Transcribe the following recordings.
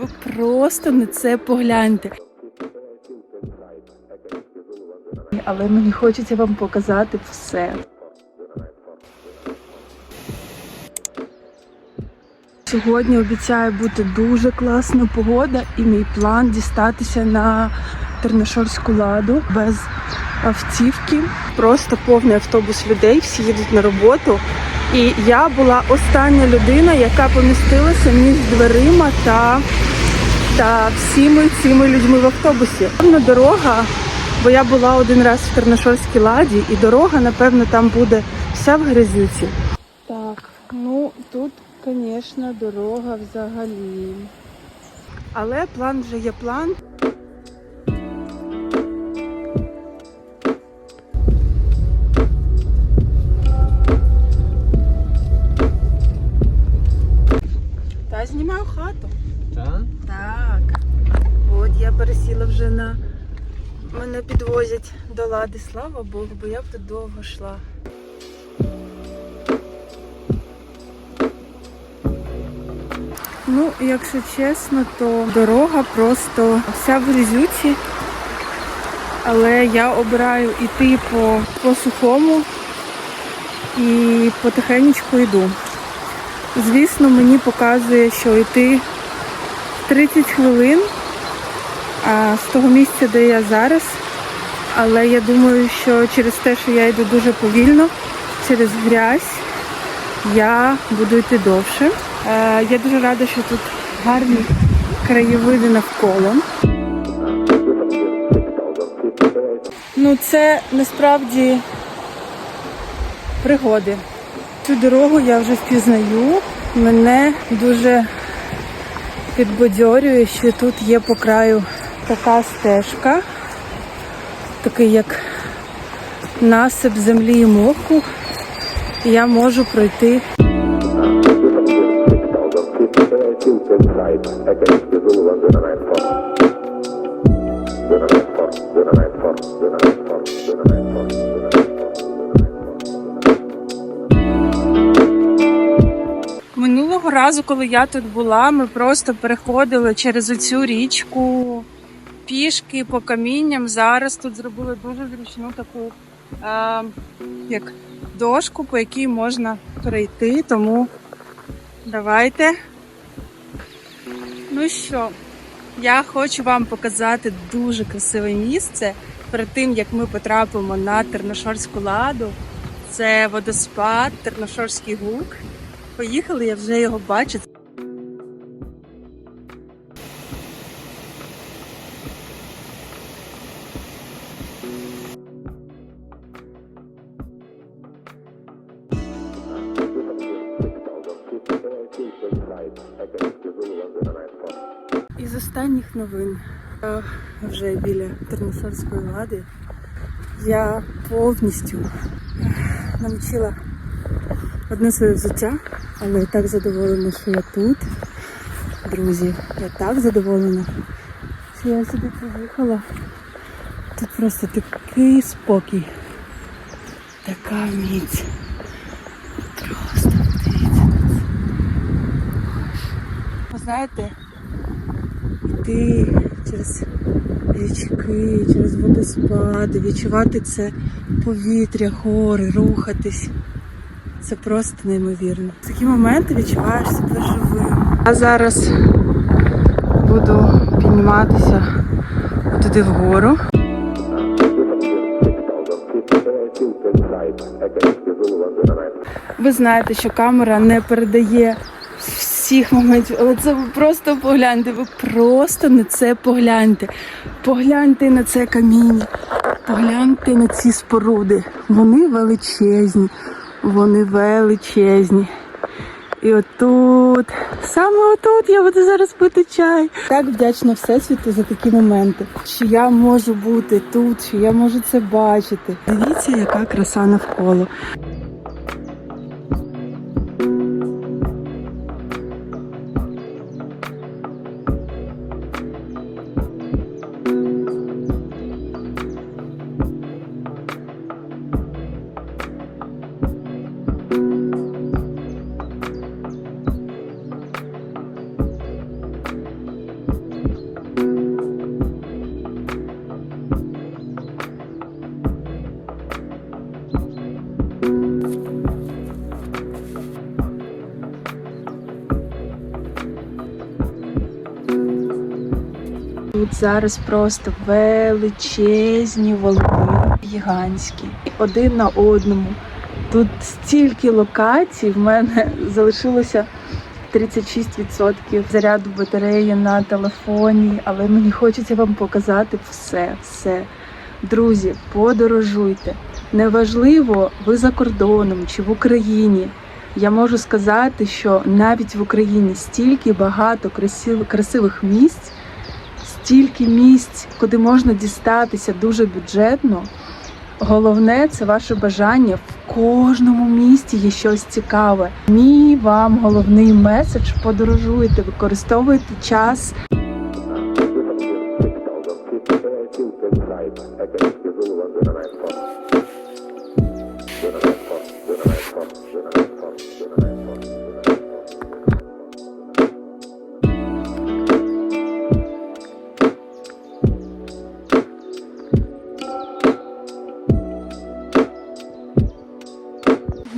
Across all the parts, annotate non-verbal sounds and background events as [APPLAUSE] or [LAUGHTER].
Ви просто на це погляньте. Але мені хочеться вам показати все. Сьогодні обіцяє бути дуже класна погода, і мій план дістатися на Терношольську ладу без автівки. Просто повний автобус людей, всі їдуть на роботу. І я була остання людина, яка помістилася між дверима та, та всіми цими людьми в автобусі. Певно, дорога, бо я була один раз в Терношольській ладі, і дорога, напевно, там буде вся в грязюці. Так, ну тут, звісно, дорога взагалі. Але план вже є план. Я вже на. Мене підвозять до лади, слава Богу, бо я б тут довго йшла. Ну, якщо чесно, то дорога просто вся в грязюці. Але я обираю йти по, по сухому і потихенечку йду. Звісно, мені показує, що йти 30 хвилин з того місця, де я зараз. Але я думаю, що через те, що я йду дуже повільно, через грязь, я буду йти довше. Е, я дуже рада, що тут гарні краєвиди навколо. Ну, це насправді пригоди. Цю дорогу я вже впізнаю. Мене дуже підбадьорює, що тут є по краю така стежка, такий як насип землі і моху. І я можу пройти. Минулого разу, коли я тут була, ми просто переходили через оцю річку пішки по камінням. Зараз тут зробили дуже зручну таку е, як дошку, по якій можна перейти. Тому давайте. Ну що, я хочу вам показати дуже красиве місце перед тим, як ми потрапимо на Терношорську ладу. Це водоспад, Терношорський гук. Поїхали, я вже його бачу. Із останніх новин вже біля Терносольської лади я повністю намочила одне своє взуття, але я так задоволена, що я тут. Друзі, я так задоволена, що я сюди приїхала. Тут просто такий спокій, така міць. Просто подивіться на це. Ви знаєте, йти через річки, через водоспади, відчувати це повітря, гори, рухатись. Це просто неймовірно. В такі моменти відчуваєш себе живим. Я зараз буду підніматися туди вгору. Ви знаєте, що камера не передає всіх моментів, але це ви просто погляньте, ви просто на це погляньте. Погляньте на це каміння, погляньте на ці споруди. Вони величезні, вони величезні. І отут, саме отут я буду зараз пити чай. Так вдячна Всесвіту за такі моменти, що я можу бути тут, що я можу це бачити. Дивіться, яка краса навколо. Тут зараз просто величезні валуни, гігантські, один на одному. Тут стільки локацій, в мене [LAUGHS] залишилося 36% заряду батареї на телефоні, але мені хочеться вам показати все, все. Друзі, подорожуйте. Неважливо, ви за кордоном чи в Україні. Я можу сказати, що навіть в Україні стільки багато красивих місць, стільки місць, куди можна дістатися дуже бюджетно. Головне це ваше бажання. В кожному місті є щось цікаве. Мій вам головний меседж подорожуйте, використовуйте час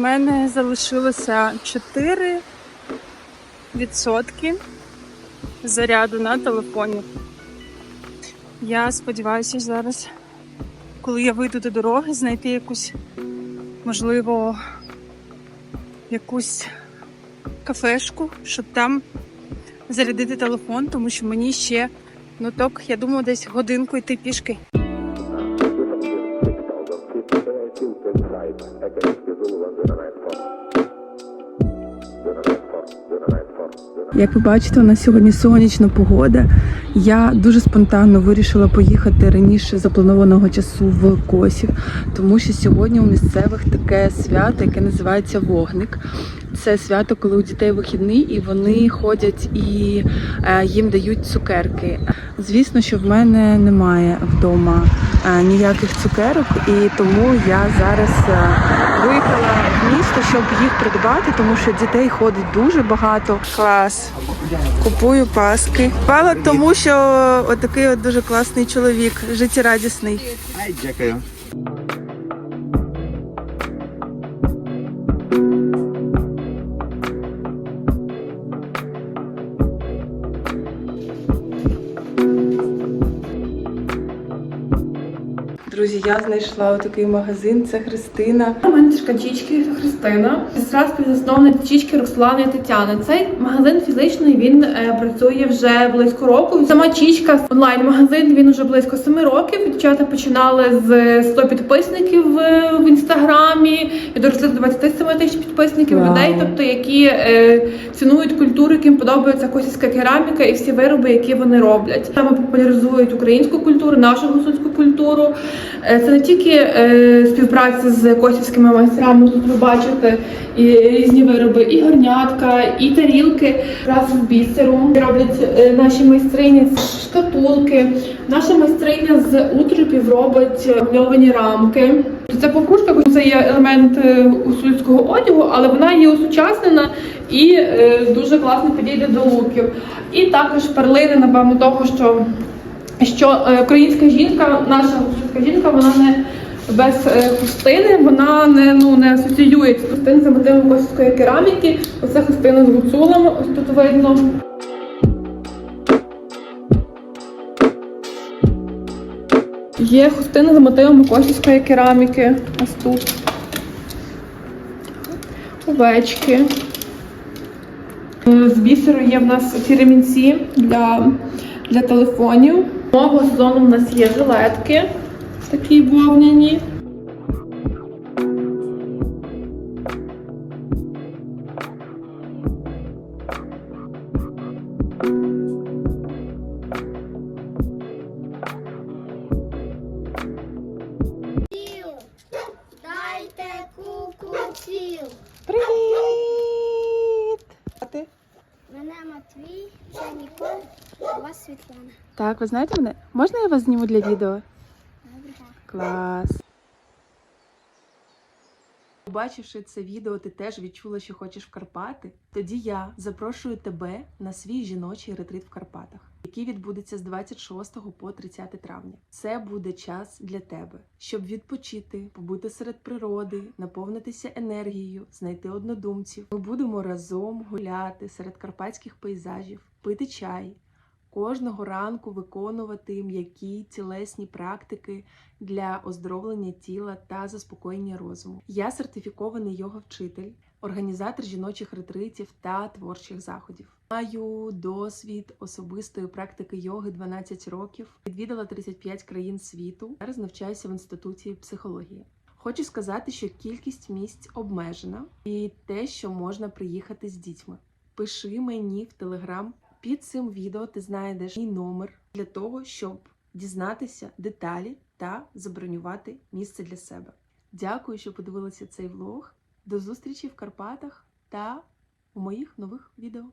мене залишилося 4 відсотки заряду на телефоні. Я сподіваюся зараз, коли я вийду до дороги, знайти якусь, можливо, якусь кафешку, щоб там зарядити телефон, тому що мені ще ну так, я думаю, десь годинку йти пішки. Як ви бачите, у нас сьогодні сонячна погода. Я дуже спонтанно вирішила поїхати раніше запланованого часу в Косів, тому що сьогодні у місцевих таке свято, яке називається Вогник. Це свято, коли у дітей вихідний, і вони ходять і е, їм дають цукерки. Звісно, що в мене немає вдома е, ніяких цукерок, і тому я зараз е, виїхала в місто, щоб їх придбати, тому що дітей ходить дуже багато. Клас. Купую паски. Пала тому, що отакий от дуже класний чоловік, життєрадісний. Дякую. Друзі, я знайшла отакий магазин. Це Христина. У мене ткачічки Христина, сестра співзасновник ткачічки Руслани і Тетяни. Цей магазин фізичний він е, працює вже близько року. Сама чічка онлайн-магазин. Він вже близько семи років. Дівчата починали з 100 підписників в, в інстаграмі і доросли до 27 тисяч підписників Вау. людей, тобто які е, цінують культуру, яким подобається косівська кераміка і всі вироби, які вони роблять. Саме популяризують українську культуру, нашу гусульську культуру. Е, Це не тільки е, співпраця з косівськими майстрами. Тут ви бачите і різні вироби, і горнятка, і тарілки, раз з бісеру роблять е, наші майстрині, шкатулки. Наша майстриня з утрупів робить мальовані рамки. Це покружка, це є елемент гусульського одягу, але вона є осучаснена і дуже класно підійде до луків. І також перлини, напевно, того, що що е, українська жінка, наша українська жінка, вона не без е, хустини, вона не ну не асоціюється хустин за мотивом косівської кераміки. Оце хустина з гуцулами, ось тут видно. Є хустина за мотивами косівської кераміки. Ось тут. Овечки. Е, З бісеру є в нас ці ремінці для, для телефонів. Нового сезону в нас є жилетки, такі вовняні. Мене Матвій, це Ніколь, а у вас Світлана. Так, ви знаєте мене? Можна я вас зніму для відео? Добре. Клас. Побачивши це відео, ти теж відчула, що хочеш в Карпати. Тоді я запрошую тебе на свій жіночий ретрит в Карпатах, який відбудеться з 26 по 30 травня. Це буде час для тебе, щоб відпочити, побути серед природи, наповнитися енергією, знайти однодумців. Ми будемо разом гуляти серед карпатських пейзажів, пити чай, кожного ранку виконувати м'які тілесні практики для оздоровлення тіла та заспокоєння розуму. Я сертифікований йога вчитель, організатор жіночих ретритів та творчих заходів. Маю досвід особистої практики йоги 12 років. Відвідала 35 країн світу. Зараз навчаюся в інституті психології. Хочу сказати, що кількість місць обмежена і те, що можна приїхати з дітьми. Пиши мені в телеграм. Під цим відео ти знайдеш мій номер для того, щоб дізнатися деталі та забронювати місце для себе. Дякую, що подивилися цей влог. До зустрічі в Карпатах та у моїх нових відео.